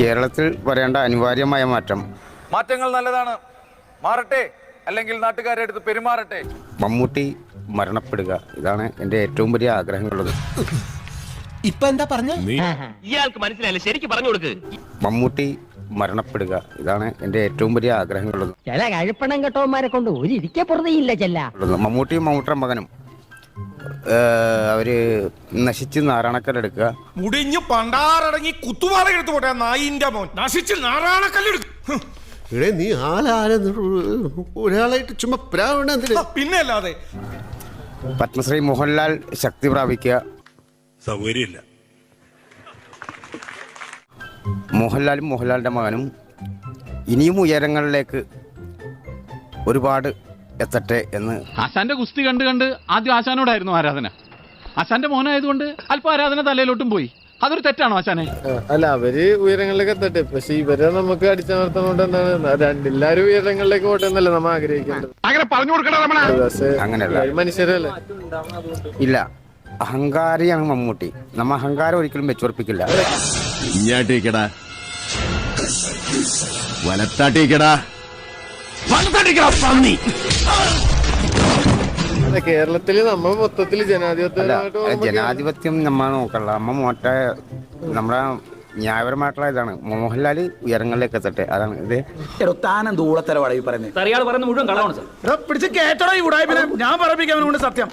കേരളത്തിൽ വരേണ്ട അനിവാര്യമായ മാറ്റം. മാറ്റങ്ങൾ നല്ലതാണ്. മാറട്ടെ. അല്ലെങ്കിൽ നാട്ടുകാരെ അടുത്ത് പെരുമാറട്ടെ. മമ്മൂട്ടി മരണപ്പെടുക. ഇതാണ് എന്റെ ഏറ്റവും വലിയ ആഗ്രഹമുള്ളത് ഇപ്പൊ എന്താ പറഞ്ഞു? ഇയാൾക്ക് മനസ്സിലായില്ല. ശരിക്കും പറഞ്ഞു കൊടുക്ക്. മമ്മൂട്ടി മരണപ്പെടുക. ഇതാണ് എന്റെ ഏറ്റവും വലിയ ആഗ്രഹമുള്ളത് ചില കഴുപ്പണം കെട്ടവന്മാരെ കൊണ്ട് ഒരു ഇരിക്കെ പുറതെയില്ല ചെല്ല. മമ്മൂട്ടിയും മമ്മൂട്ടിയുടെ മകനും. അവർ നശിച്ച് നാരായണക്കല്ലെടുക്കുക മുടിഞ്ഞു പണ്ടാറടങ്ങി കുത്തുപാറ എടുത്തു പോട്ടെ നായിന്റെ മോൻ. നശിച്ച് നാറാണക്കല്ലെടുക്കും എടേ നീ ആലാരെന്ന് ഒരാളായിട്ട് ചുമ്മാ പ്രാവണ പിന്നെ അല്ലാതെ പത്മശ്രീ മോഹൻലാൽ ശക്തി പ്രാപിക്കുക. സൗകര്യമില്ല. മോഹൻലാലും മോഹൻലാലിന്റെ മകനും ഇനിയും ഉയരങ്ങളിലേക്ക് ഒരുപാട് എത്തട്ടെ എന്ന്. ആശാന്റെ ഗുസ്തി കണ്ട് കണ്ട് ആദ്യം ആശാനോടായിരുന്നു ആരാധന. ആശാന്റെ മോനായതുകൊണ്ട് അല്പം ആരാധന തലയിലോട്ടും പോയി. അതൊരു തെറ്റാണോ ആശാനെ? അല്ല അവർ ഉയരങ്ങളിലേക്ക് എത്തട്ടെ. പക്ഷെ ഇവരെ നമുക്ക് അടിച്ചമർത്തുന്നോണ്ട് എന്താണ്? രണ്ട് എല്ലാരും ഉയരങ്ങളിലേക്ക് പോട്ടെ എന്നല്ലേ നമ്മൾ ആഗ്രഹിക്കേണ്ടത്. അങ്ങനെ പറഞ്ഞു കൊടുക്കണ നമ്മളെ. പക്ഷേ അങ്ങനെയല്ല. എല്ലാവരും മനുഷ്യരല്ലേ? ഇല്ല. അഹങ്കാരിയാണ് മമ്മൂട്ടി. നമ്മ അഹങ്കാരം ഒരിക്കലും വെച്ചുറപ്പിക്കില്ല. വലത്താട്ടേക്കടാ. പന്നി. കേരളത്തിൽ നമ്മൾ മൊത്തത്തിൽ ജനാധിപത്യം ജനാധിപത്യം നമ്മ നോക്കല്ല നമ്മ മോട്ട നമ്മളെ ന്യായപരമായിട്ടുള്ള ഇതാണ്. മോഹൻലാൽ ഉയരങ്ങളിലേക്ക് എത്തട്ടെ. അതാണ് ഇത്. താനം ദൂളത്തരവാടാ ഈ പറയുന്നത് മുഴുവൻ സാർ. പിടിച്ച് കേട്ടടാ ഈ ഉടായ്പിനെ. ഞാൻ പറപ്പിക്കാൻ സത്യം.